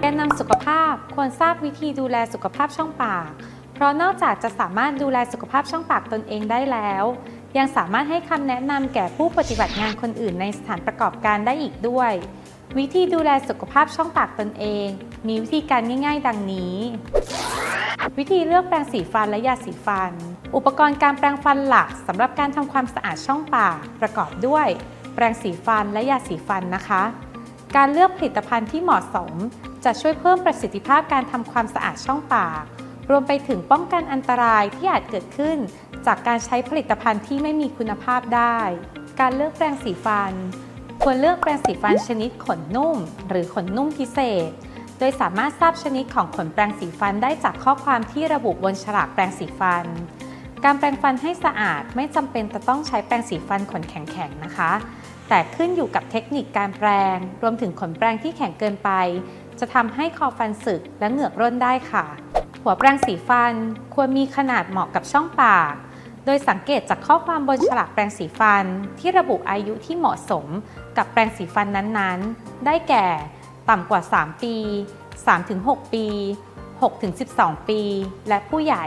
แกนนำสุขภาพควรทราบวิธีดูแลสุขภาพช่องปาก เพราะนอกจากจะสามารถดูแลสุขภาพช่องปากตนเองได้แล้ว ยังสามารถให้คำแนะนำแก่ผู้ปฏิบัติงานคนอื่นในสถานประกอบการได้อีกด้วย วิธีดูแลสุขภาพช่องปากตนเอง มีวิธีการง่าย ๆ ดังนี้ วิธีเลือกแปรงสีฟันและยาสีฟัน อุปกรณ์การแปรงฟันหลักสำหรับการทำความสะอาดช่องปากประกอบด้วย แปรงสีฟันและยาสีฟันนะคะ การเลือกผลิตภัณฑ์ที่เหมาะสม จะช่วยเพิ่มประสิทธิภาพการทำความสะอาดช่องปาก รวมไปถึงป้องกันอันตรายที่อาจเกิดขึ้น จากการใช้ผลิตภัณฑ์ที่ไม่มีคุณภาพได้ การเลือกแปรงสีฟัน ควรเลือกแปรงสีฟันชนิดขนนุ่ม หรือขนนุ่มพิเศษ โดยสามารถทราบชนิดของขนแปรงสีฟันได้จากข้อความที่ระบุบนฉลากแปรงสีฟัน การแปรงฟันให้สะอาดไม่จำเป็นจะต้องใช้แปรงสีฟันขนแข็งๆนะคะ แต่ขึ้นอยู่กับเทคนิคการแปรงรวมถึงขนแปรงที่แข็งเกินไป จะทำให้คอฟันสึกและเหงือกร่นได้ค่ะ หัวแปรงสีฟันควรมีขนาดเหมาะกับช่องปากโดยสังเกตจากข้อความบนฉลากแปรงสีฟัน ที่ระบุอายุที่เหมาะสมกับแปรงสีฟันนั้นๆ ได้แก่ ต่ำกว่า 3 ปี 3-6 ปี 6-12 ปี และผู้ใหญ่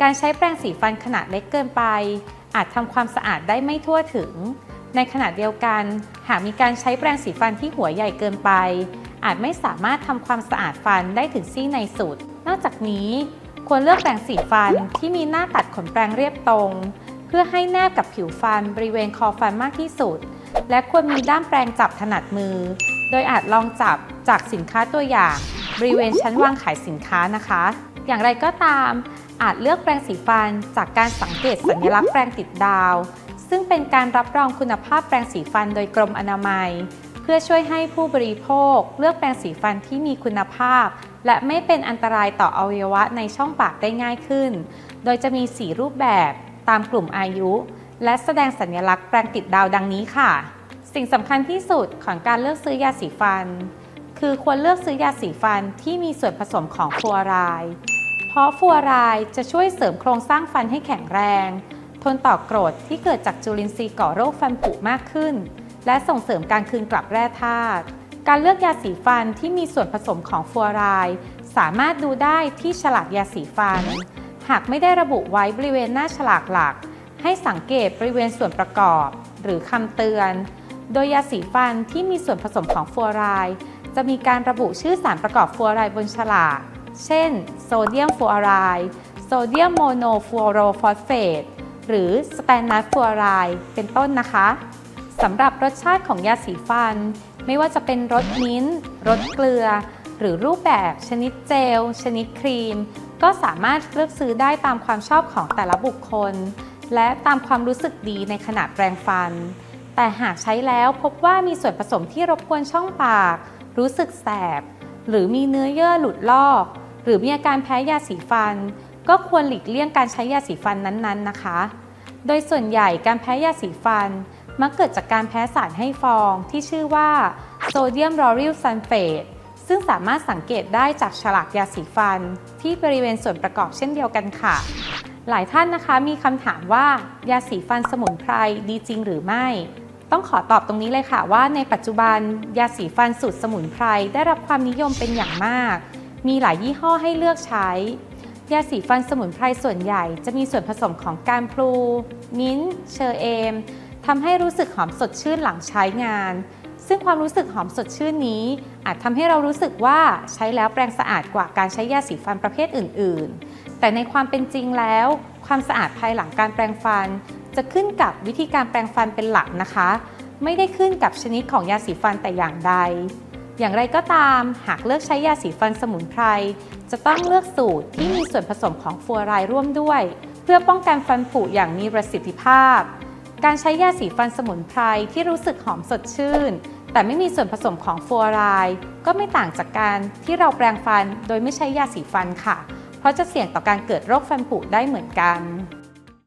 การใช้แปรงสีฟันขนาดเล็กเกินไป อาจทำความสะอาดได้ไม่ทั่วถึง ในขณะเดียวกัน หากมีการใช้แปรงสีฟันที่หัวใหญ่เกินไป อาจไม่สามารถทำความสะอาดฟันได้ถึงซี่ในสุด นอกจากนี้ควรเลือกแปรงสีฟันที่มีหน้าตัดขนแปรงเรียบตรง เพื่อให้แนบกับผิวฟันบริเวณคอฟันมากที่สุด และควรมีด้ามแปรงจับถนัดมือ โดยอาจลองจับจากสินค้าตัวอย่าง บริเวณชั้นวางขายสินค้านะคะ อย่างไรก็ตามอาจเลือกแปรงสีฟันจากการสังเกตสัญลักษณ์แปรงติดดาว ซึ่งเป็นการรับรองคุณภาพแปรงสีฟันโดยกรมอนามัย เพื่อช่วยให้ผู้บริโภค เลือกแปรงสีฟันที่มีคุณภาพ และไม่เป็นอันตรายต่ออวัยวะในช่องปากได้ง่ายขึ้น โดยจะมี 4 รูปแบบตามกลุ่มอายุ และแสดงสัญลักษณ์แปรงติดดาวดังนี้ค่ะ สิ่งสำคัญที่สุดของการเลือกซื้อยาสีฟัน คือควรเลือกซื้อยาสีฟันที่มีส่วนผสมของฟลูออไรด์เพราะฟลูออไรด์จะช่วยเสริมโครงสร้างฟันให้แข็งแรง ทนต่อกรดที่เกิดจากจุลินทรีย์ก่อโรคฟันผุมากขึ้น และส่งเสริมการคืนกลับแร่ธาตุการเลือกยาสีฟันที่มีส่วนผสมของฟลูออไรด์สามารถดูได้ที่ฉลากยาสีฟัน หากไม่ได้ระบุไว้บริเวณหน้าฉลากหลัก ให้สังเกตบริเวณส่วนประกอบ หรือคำเตือน โดยยาสีฟันที่มีส่วนผสมของฟลูออไรด์จะมีการระบุชื่อสารประกอบฟลูออไรด์บนฉลาก เช่น โซเดียมฟลูออไรด์โซเดียมโมโนฟลูโรฟอสเฟต หรือสแตนนัทฟลูออไรด์เป็นต้นนะคะสำหรับรสชาติของยาสีฟัน ไม่ว่าจะเป็นรสมิ้นท์รสเกลือ หรือรูปแบบชนิดเจล ชนิดครีม ก็สามารถเลือกซื้อได้ตามความชอบของแต่ละบุคคล และตามความรู้สึกดีในขณะแปรงฟัน แต่หากใช้แล้วพบว่ามีส่วนผสมที่รบกวนช่องปาก รู้สึกแสบ หรือมีเนื้อเยื่อหลุดลอก หรือมีอาการแพ้ยาสีฟัน ก็ควรหลีกเลี่ยงการใช้ยาสีฟันนั้นๆนะคะ โดยส่วนใหญ่การแพ้ยาสีฟัน มักเกิดจากการแพ้สารให้ฟองที่ชื่อว่าโซเดียมลอริลซัลเฟตซึ่งสามารถสังเกตได้จากฉลากยาสีฟัน ที่บริเวณส่วนประกอบเช่นเดียวกันค่ะ หลายท่านนะคะมีคำถามว่ายาสีฟันสมุนไพรดีจริงหรือไม่ ต้องขอตอบตรงนี้เลยค่ะว่าในปัจจุบันยาสีฟันสูตรสมุนไพรได้รับความนิยมเป็นอย่างมาก มีหลายยี่ห้อให้เลือกใช้ ยาสีฟันสมุนไพรส่วนใหญ่ จะมีส่วนผสมของการพลู มิ้นเชอร์เอมทำให้รู้สึกหอมสดชื่นหลังใช้งาน ซึ่งความรู้สึกหอมสดชื่นนี้ อาจทำให้เรารู้สึกว่าใช้แล้วแปรงสะอาดกว่าการใช้ยาสีฟันประเภทอื่น ๆ แต่ในความเป็นจริงแล้ว ความสะอาดภายหลังการแปรงฟัน จะขึ้นกับวิธีการแปรงฟันเป็นหลักนะคะ ไม่ได้ขึ้นกับชนิดของยาสีฟันแต่อย่างใด อย่างไรก็ตามหากเลือกใช้ยาสีฟันสมุนไพรจะต้องเลือกสูตรที่มีส่วนผสมของฟลูออไรร่วมด้วย เพื่อป้องกันฟันผุอย่างมีประสิทธิภาพ การใช้ยาสีฟันสมุนไพรที่รู้สึกหอมสดชื่น แต่ไม่มีส่วนผสมของฟลูออไรก็ไม่ต่างจากการที่เราแปรงฟันโดยไม่ใช้ยาสีฟันค่ะ เพราะจะเสี่ยงต่อการเกิดโรคฟันผุได้เหมือนกัน